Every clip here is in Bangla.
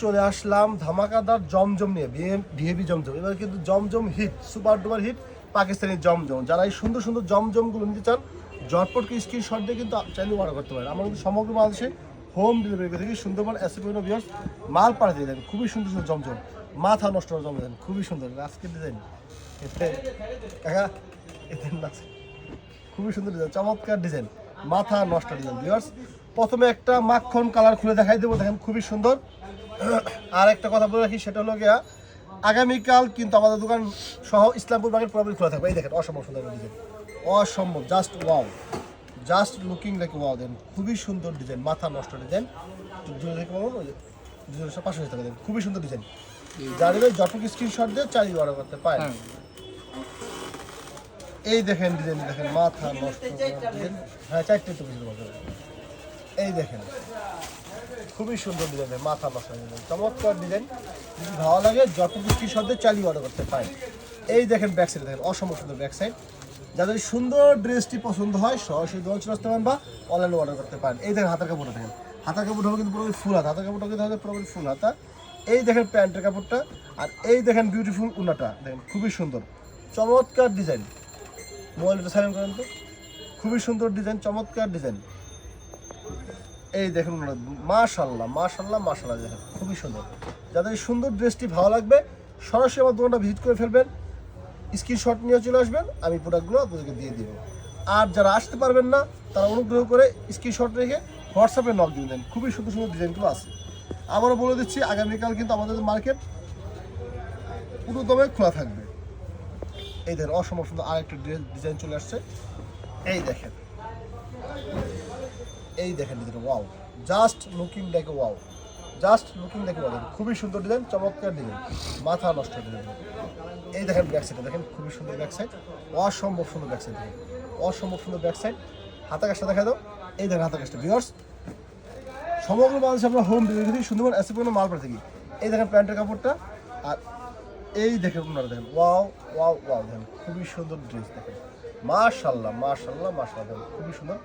চলে আসলাম ধামাকাদার জমজম নিয়ে ভিএবি জমজম। এবার কিন্তু জমজম hit super duper hit Pakistani জমজম। যারা এই সুন্দর সুন্দর জমজমগুলো নিতে চান জটপটকে স্ক্রিনশট দিয়ে কিন্তু চাইলে অর্ডার করতে পারেন। আমরা কিন্তু সমগ্র বাংলাদেশে হোম ডেলিভারি করে থাকি সুন্দরবন অ্যাসিপিনো বিয়ার্স মাল পাঠিয়ে দেন। খুবই সুন্দর সুন্দর জমজম। মাথা নষ্ট হওয়ার জমজম। খুবই সুন্দর। আজকের ডিজাইন এতে কাকা, এতে খুবই সুন্দর ডিজাইন চমৎকার ডিজাইন মাথা নষ্ট ডিজাইন ভিউয়ার্স প্রথমে একটা মাখন কালার খুলে দেখাই দেবো। দেখেন খুবই সুন্দর। আর একটা কথা বলে রাখি সেটা হলো গিয়া আগামীকাল কিন্তু আমাদের দোকান সহ ইসলামপুর মার্কেট পুরোপুরি খোলা থাকবে। এই দেখেন অসম্ভব সুন্দর ডিজাইন অসম্ভব just wow just looking like wow then খুবই সুন্দর ডিজাইন মাথা নষ্ট ডিজাইন দুজনের পাশে দেখেন খুবই সুন্দর ডিজাইন যার যতটুকু স্ক্রিনশট দিয়ে চালিয়ে অর্ডার করতে পারেন। এই দেখেন ডিজাইন দেখেন মাথা নষ্ট। হ্যাঁ চারটে তো এই দেখেন। খুবই সুন্দর ডিজাইন মাথা নষ্ট ডিজাইন, চমৎকার ডিজাইন। ভালো লাগে যত বৃষ্টির শব্দে চালিয়ে অর্ডার করতে পারেন। এই দেখেন ব্যাক সাইড দেখেন, অসম্ভব সুন্দর ব্যাক সাইড যাদের সুন্দর ড্রেসটি পছন্দ হয়, সরাসরি দোকান চলে আসতে পারেন বা অনলাইনে অর্ডার করতে পারেন। এই দেখেন হাতের কাপড়টা দেখেন। হাতের কাপড় হবে কিন্তু পুরোপুরি ফুল হাতা। হাতের কাপড়টা কিন্তু হবে পুরোপুরি ফুল হাতা। এই দেখেন প্যান্টের কাপড়টা। আর এই দেখেন বিউটিফুল উনাটা দেখেন, খুবই সুন্দর। চমৎকার ডিজাইন। মোবাইলটা সাইলেন্ট করেন তো। খুবই সুন্দর ডিজাইন, চমৎকার ডিজাইন। এই দেখুন মাশাল্লাহ মাশাল্লাহ মাশাল্লাহ দেখেন, খুবই সুন্দর। যাদের সুন্দর ড্রেসটি ভালো লাগবে, সরাসরি আমার দোকানটা ভিজিট করে ফেলবেন, স্ক্রিনশট নিয়ে চলে আসবেন, আমি প্রোডাক্টগুলো আপনাদেরকে দিয়ে দিব। আর যারা আসতে পারবেন না, তারা অনুগ্রহ করে স্ক্রিনশট রেখে হোয়াটসঅ্যাপে নক দিয়ে দেন, খুবই সুন্দর সুন্দর ডিজাইনগুলো আছে। আবারও বলে দিচ্ছি, আগামীকাল কিন্তু আমাদের মার্কেট পুরো দমে খোলা থাকবে। এই দেখেন, অসম্ভব সুন্দর আরেকটা ডিজাইন চলে আসছে। এই দেখেন। এই দেখেন design wow. Just looking like wow just looking like wow খুবই সুন্দর ডিজাইন চমৎকার ডিজাইন মাথা নষ্ট ডিজাইন এই দেখেন ব্যাক সাইড দেখেন, খুবই সুন্দর ব্যাক সাইড অসম্ভব সুন্দর ব্যাক সাইড দেখেন অসম্ভব সুন্দর ব্যাক সাইড হাতা কাজটা দেখা দাও। এই দেখেন হাতা কাজটা ভিউয়ার্স সমগ্র বাংলাদেশে আমরা হোম ডেলিভারি সুন্দরবন এসে মাল পাঠাতে থাকি এই দেখেন প্যান্টের কাপড়টা। আর এই দেখেন ওনারা, দেখেন ওয়াও ওয়াও ওয়াও দেখেন, খুবই সুন্দর ড্রেস দেখেন। মাশাল্লাহ মাশাল্লাহ মাশাল্লাহ। খুবই সুন্দর।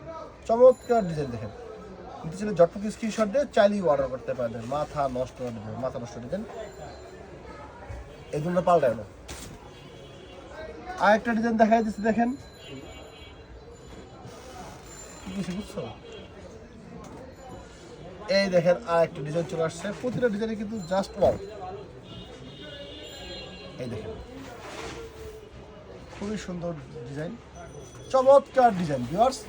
চমৎকার ডিজাইন দেখেন। নিতে ছিল জটপকি স্ক্রিনশট দিয়ে চাইলেই অর্ডার করতে পারেন মাথা নষ্ট ডিজাইন মাথা নষ্ট ডিজাইন এই জন্য পাল্টায় না আরেকটা ডিজাইন দেখা যাচ্ছে, দেখেন। কিছু বুঝছ? এই দেখেন আরেকটা ডিজাইন চলে আসছে। প্রতিটা ডিজাইনে কিন্তু জাস্ট ওয়াও এই দেখেন। খুবই সুন্দর ডিজাইন চমৎকার ডিজাইন ভিউয়ার্স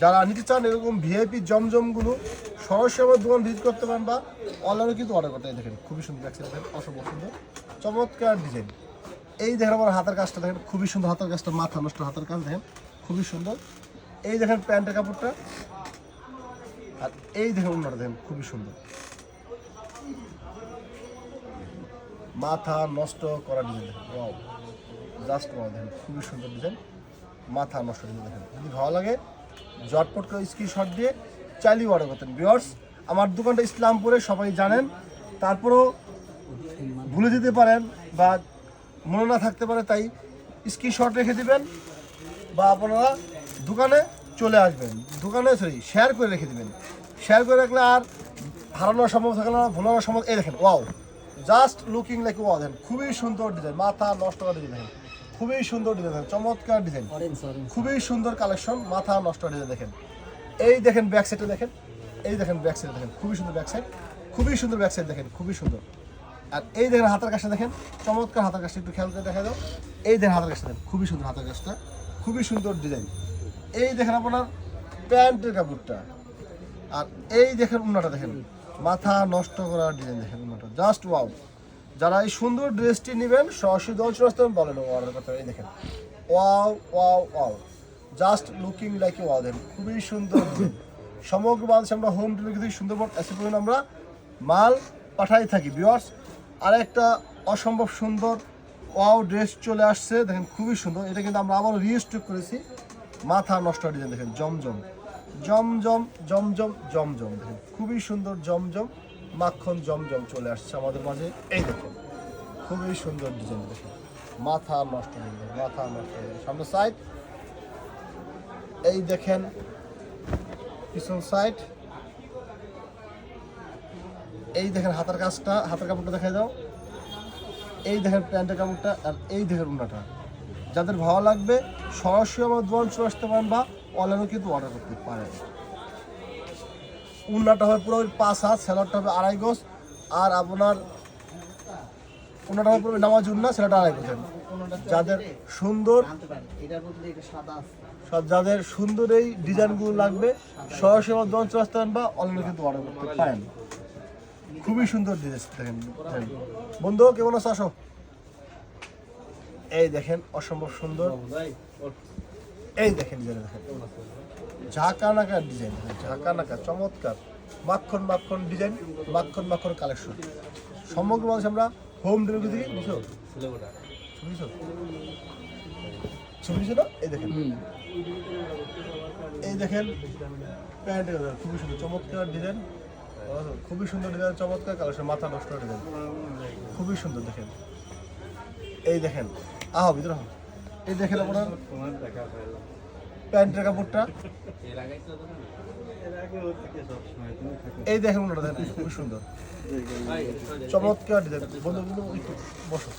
যারা নিতে চান এরকম ভিআইপি জমজমগুলো, সরাসরি আমার দোকান ভিজিট করতে পারেন বা অনলাইনে কিন্তু অর্ডার করতে দেখেন, খুবই সুন্দর লাগছে দেখেন, অসম্ভব সুন্দর, চমৎকার ডিজাইন এই দেখেন আমার হাতের কাজটা, দেখেন, খুবই সুন্দর হাতের কাজটা, মাথা নষ্ট হাতের কাজ, দেখেন, খুবই সুন্দর। এই দেখেন প্যান্টের কাপড়টা, আর এই দেখেন অন্যটা দেখেন, খুবই সুন্দর। মাথা নষ্ট করা ডিজাইন দেখেন জাস্ট ওয়াও দেখেন, খুবই সুন্দর ডিজাইন মাথা নষ্ট ডিজাইন দেখেন, যদি ভালো লাগে জটপট করে স্ক্রিনশট দিয়ে চাইলেই অর্ডার করতেন। বিয়ার্স আমার দোকানটা ইসলামপুরে, সবাই জানেন। তারপরেও ভুলে যেতে পারেন বা মনে না থাকতে পারে, তাই স্ক্রিনশট রেখে দিবেন বা আপনারা দোকানে চলে আসবেন। দোকানে সরি শেয়ার করে রেখে দিবেন। শেয়ার করে রাখলে আর হারানোর সম্ভব থাকলে না ভোলানোর সম্ভব। এই দেখেন wow just looking like wow দেখেন, খুবই সুন্দর ডিজাইন মাথা নষ্ট করা দেখেন খুবই সুন্দর ডিজাইন চমৎকার ডিজাইন খুবই সুন্দর কালেকশন মাথা নষ্ট ডিজাইন দেখেন। এই দেখেন ব্যাক সাইডে দেখেন। এই দেখেন ব্যাক সাইডে দেখেন খুবই সুন্দর ব্যাক সাইড খুবই সুন্দর ব্যাক সাইড দেখেন খুবই সুন্দর। আর এই দেখেন হাতের কাছে দেখেন চমৎকার হাতের কাজটা একটু খেয়াল করে দেখা দাও। এই দেখেন হাতের কাছে দেখেন খুবই সুন্দর হাতের কাছটা খুবই সুন্দর ডিজাইন এই দেখেন আপনার প্যান্টের কাপড়টা। আর এই দেখেন উন্নাটা দেখেন। মাথা নষ্ট করার ডিজাইন দেখেন উন্নাটা জাস্ট ওয়াও যারা এই সুন্দর ড্রেসটি নেবেন সরাসরি হবে, বলেন অর্ডার করতে এই দেখেন wow wow wow. Just looking like wow দেখেন খুবই সুন্দর। সমগ্র বাংলাদেশে আমরা হোম ডেলিভারি সুন্দরবন এসে পর্যন্ত আমরা মাল পাঠাই থাকি বিওয়ার্স আর একটা অসম্ভব সুন্দর ওয়াও ড্রেস চলে আসছে দেখেন খুবই সুন্দর। এটা কিন্তু আমরা আবার রিস্টক করেছি। মাথা নষ্ট ডিজাইন দেখেন জমজম। জমজম জমজম জমজম দেখেন খুবই সুন্দর জমজম। মাখন জমজম চলে আসছে আমাদের মাঝে। এই দেখেন, খুবই সুন্দর ডিজাইন দেখেন। মাথা নষ্ট ডিজাইন মাথা নষ্ট ডিজাইন সামনে সাইড এই দেখেন, পিছন সাইড এই দেখেন হাতার কাজটা, হাতের কাপড়টা দেখাই দাও। এই দেখেন প্যান্টের কাপড়টা আর এই দেখেন উন্নাটা যাদের ভালো লাগবে, সরাসরি আমার দোকান চলে আসতে পারেন বা অনলাইনেও কিন্তু অর্ডার করতে পারেন। উন্নাটা হবে পুরো পাঁচ হাত স্যালাডটা হবে আড়াই গোস, আর আপনার উন্নাটা হবে পুরো নামাজ উন্না সেটা আড়াই গোছেন যাদের সুন্দর সব যাদের সুন্দর এই ডিজাইনগুলো লাগবে সরাসরি দোকান চলে আসতে বা অনলাইনে কিন্তু অর্ডার করতে পারেন। খুবই সুন্দর দেখেন দেখেন। বন্ধু, কেমন আছো? আসো। এই দেখেন, অসম্ভব সুন্দর। এই দেখেন ডিজাইন দেখেন। ঝাঁকা নাকা ডিজাইন ঝাঁকা নাকা চমৎকার। মাখন মাখন ডিজাইন মাখন মাখন কালেকশন সমগ্র মানুষ আমরা হোম ডেলিভারি দিকে বুঝছ? বুঝছ? ছবি এই দেখেন। এই দেখেন খুবই সুন্দর চমৎকার ডিজাইন খুবই সুন্দর ডিজাইন চমৎকার কালেকশন মাথা নষ্ট ডিজাইন খুবই সুন্দর দেখেন। এই দেখেন। আহ ভিতরে। এই দেখেন আপনার। প্যান্টের কাপড়টা। এই দেখেন ওনাটা দেখেন খুবই সুন্দর। চমৎকার ডিজাইন বন্ধু বন্ধু বসো।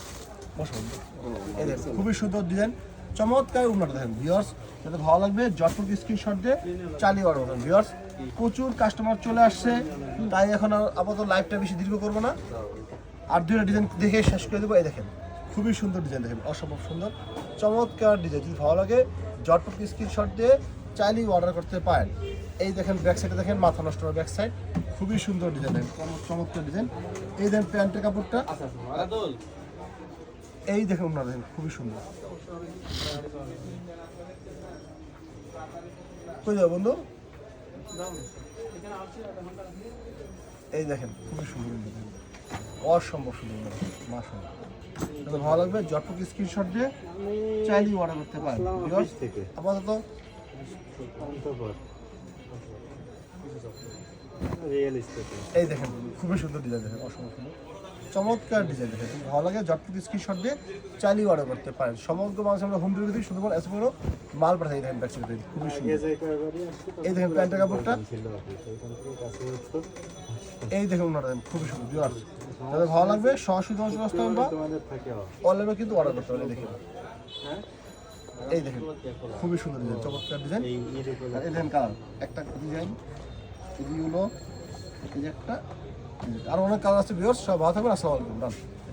বসো এই দেখেন খুবই সুন্দর ডিজাইন চমৎকার উন্নত দেখেন ভিউয়ার্স যাতে ভালো লাগবে যতটুকু স্ক্রিনশট দিয়ে চালিয়ে করবেন ভিউয়ার্স প্রচুর কাস্টমার চলে আসছে। তাই এখন আর আপাতত লাইভটা বেশি দীর্ঘ করব না। আর দুইটা ডিজাইন দেখে শেষ করে দেবো। এই দেখেন খুবই সুন্দর ডিজাইন দেখেন, অসম্ভব সুন্দর। চমৎকার ডিজাইন যদি ভালো লাগে, জটপট স্ক্রিনশট দিয়ে চাইলেই অর্ডার করতে পারেন। এই দেখেন ব্যাক সাইডে দেখেন, মাথা নষ্ট ব্যাক সাইড খুবই সুন্দর ডিজাইন দেখেন চমৎকার ডিজাইন এই দেখেন প্যান্টের কাপড়টা। এই দেখেন ওনারা দেখেন খুবই সুন্দর। কই যাও বন্ধু? এই দেখেন, খুবই সুন্দর অসম্ভব সুন্দর যদি ভালো লাগবে স্ক্রিনশট দিয়ে চাইলেই অর্ডার করতে পারেন। আপাতত এই দেখেন, খুবই সুন্দর ডিজাইন দেখেন, অসম্ভব চমৎকার ডিজাইন দেখেন ভালো লাগে যতটুকু স্ক্রিনশট দিয়ে চাইলেই অর্ডার করতে পারেন। সমগ্র মানুষ আমরা হোম ডেলিভারি দিই, শুধুমাত্র এসে বড় মাল পাঠাই দেখেন খুবই এই দেখেন প্যান্টের কাপড়টা। এই দেখুন ওনারা, খুবই সুন্দর যাদের ভালো লাগবে সরাসরি দশ বা অনলাইনে কিন্তু অর্ডার করতে পারে দেখেন। এই দেখেন খুবই সুন্দর ডিজাইন চমৎকার ডিজাইন এই দেখেন কালার একটা ডিজাইন এগুলো হলো এই যে একটা আর অনেক কালার আছে ভিউয়ার্স সব ভালো থাকবেন আসসালামু আলাইকুম